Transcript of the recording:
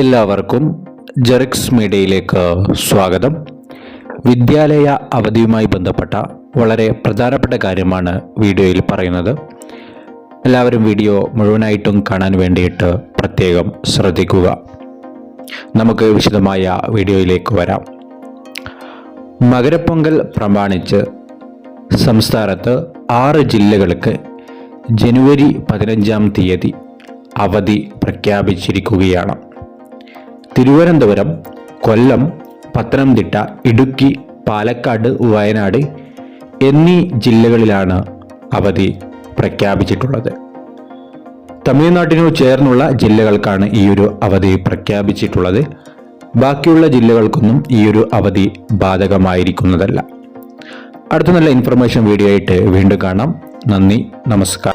എല്ലാവർക്കും ജെറിക്സ് മീഡിയയിലേക്ക് സ്വാഗതം. വിദ്യാലയ അവധിയുമായി ബന്ധപ്പെട്ട വളരെ പ്രധാനപ്പെട്ട കാര്യമാണ് വീഡിയോയിൽ പറയുന്നത്. എല്ലാവരും വീഡിയോ മുഴുവനായിട്ടും കാണാൻ വേണ്ടിയിട്ട് പ്രത്യേകം ശ്രദ്ധിക്കുക. നമുക്ക് വിശദമായ വീഡിയോയിലേക്ക് വരാം. മകരപ്പൊങ്കൽ പ്രമാണിച്ച് സംസ്ഥാനത്ത് ആറ് ജില്ലകൾക്ക് ജനുവരി പതിനഞ്ചാം തീയതി അവധി പ്രഖ്യാപിച്ചിരിക്കുകയാണ്. തിരുവനന്തപുരം കൊല്ലം പത്തനംതിട്ട ഇടുക്കി പാലക്കാട് വയനാട് എന്നീ ജില്ലകളിലാണ് അവധി പ്രഖ്യാപിച്ചിട്ടുള്ളത്. തമിഴ്നാട്ടിനു ചേർന്നുള്ള ജില്ലകൾക്കാണ് ഈ ഒരു അവധി പ്രഖ്യാപിച്ചിട്ടുള്ളത്. ബാക്കിയുള്ള ജില്ലകൾക്കൊന്നും ഈ ഒരു അവധി ബാധകമായിരിക്കുന്നതല്ല. അടുത്ത നല്ല ഇൻഫർമേഷൻ വീഡിയോ ആയിട്ട് വീണ്ടും കാണാം. നന്ദി നമസ്കാരം.